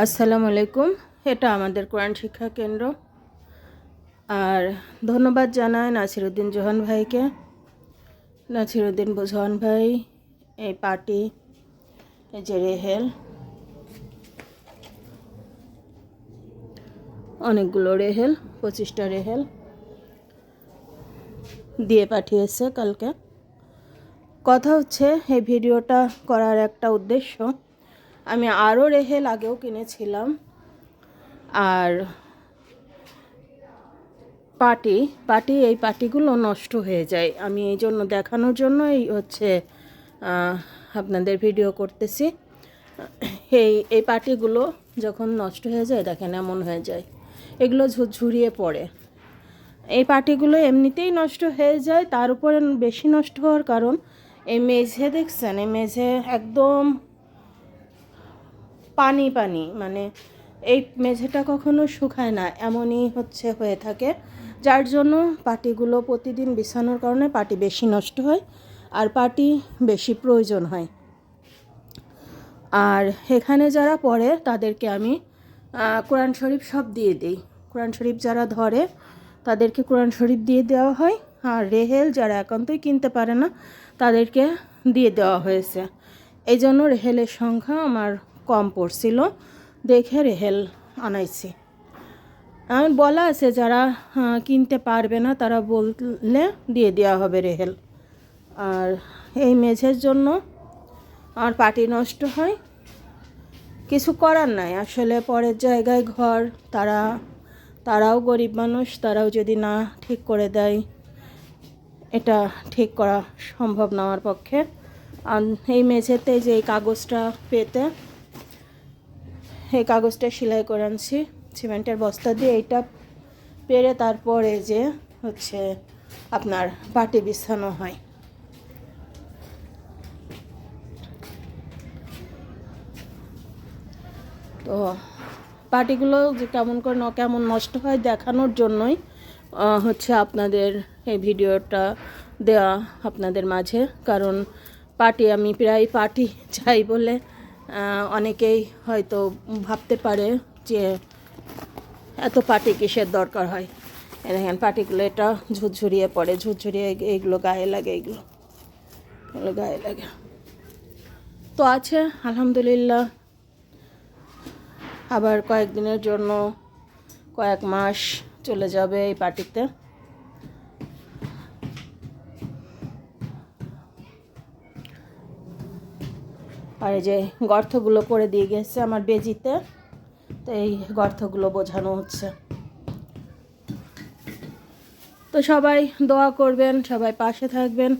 আসসালামু আলাইকুম। এটা আমাদের কোরআন শিক্ষা কেন্দ্র। আর ধন্যবাদ জানাই নাসিরুদ্দিন জোহান ভাইকে। নাসিরুদ্দিন জোহান ভাই, এই পার্টি, এই যে রেহেল। অনেকগুলো রেহেল, পঁচিশটা রেহেল দিয়ে পাঠিয়েছে কালকে। কথা হচ্ছে, এই ভিডিওটা করার একটা উদ্দেশ্য আমি আরও রেহেল আগেও কিনেছিলাম। আর পাটি পাটি, এই পাটিগুলো নষ্ট হয়ে যায়। আমি এই জন্য দেখানোর জন্য এই হচ্ছে আপনাদের ভিডিও করতেছি। এই এই পাটিগুলো যখন নষ্ট হয়ে যায়, দেখেন এমন হয়ে যায়। এগুলো ঝুরঝুরিয়ে পড়ে। এই পাটিগুলো এমনিতেই নষ্ট হয়ে যায়, তার উপরে বেশি নষ্ট হওয়ার কারণ, এই মেঝে দেখছেন? এই মেঝে একদম পানি পানি। মানে এই মেঝেটা কখনো শুকায় না, এমনই হচ্ছে, হয়ে থাকে। যার জন্য পাটিগুলো প্রতিদিন বিছানোর কারণে পাটি বেশি নষ্ট হয় আর পাটি বেশি প্রয়োজন হয়। আর এখানে যারা পড়ে, তাদেরকে আমি কোরআন শরীফ সব দিয়ে দিই। কোরআন শরীফ যারা ধরে, তাদেরকে কোরআন শরীফ দিয়ে দেওয়া হয়। আর রেহেল যারা একান্তই কিনতে পারে না, তাদেরকে দিয়ে দেওয়া হয়েছে। এই জন্য রেহেলের সংখ্যা আমার কম পড়ছিল। দেখে রেহেল আনাইছি। আমি বলা আছে, যারা কিনতে পারবে না, তারা বললে দিয়ে দেওয়া হবে রেহেল। আর এই মেঝের জন্য আমার পাটি নষ্ট হয়। কিছু করার নাই। আসলে পরের জায়গায় ঘর, তারা, তারাও গরিব মানুষ, তারাও যদি না ঠিক করে দেয়, এটা ঠিক করা সম্ভব না আমার পক্ষে। আর এই মেঝেতে যে কাগজটা পেতে এই কাগজটা সেলাই করে আনছি, সিমেন্টের বস্তা দিয়ে এইটা পেরে তারপরে যে হচ্ছে আপনার পাটি বিছানো হয়। তো পাটিগুলো যে কেমন করে ন কেমন নষ্ট হয় দেখানোর জন্যই হচ্ছে আপনাদের এই ভিডিওটা দেওয়া আপনাদের মাঝে। কারণ পাটি আমি প্রায় পাটি চাই বলে অনেকেই হয়তো ভাবতে পারে যে এত পাটি কিসের দরকার হয়? দেখেন, পাটিগুলো এটা ঝুরঝুরিয়ে পড়ে, ঝুরঝুরিয়ে এইগুলো গায়ে লাগে এইগুলো এগুলো গায়ে লাগে। তো আছে, আলহামদুলিল্লাহ। আবার কয়েকদিনের জন্য, কয়েক মাস চলে যাবে এই পার্টিতে আর এই যে গর্তগুলো করে দিয়ে গেছে আমার বেজিতে। তো এই গর্তগুলো বোঝানো হচ্ছে। তো সবাই দোয়া করবেন, সবাই পাশে থাকবেন।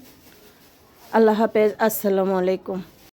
আল্লাহ হাফেজ, আসসালামু আলাইকুম।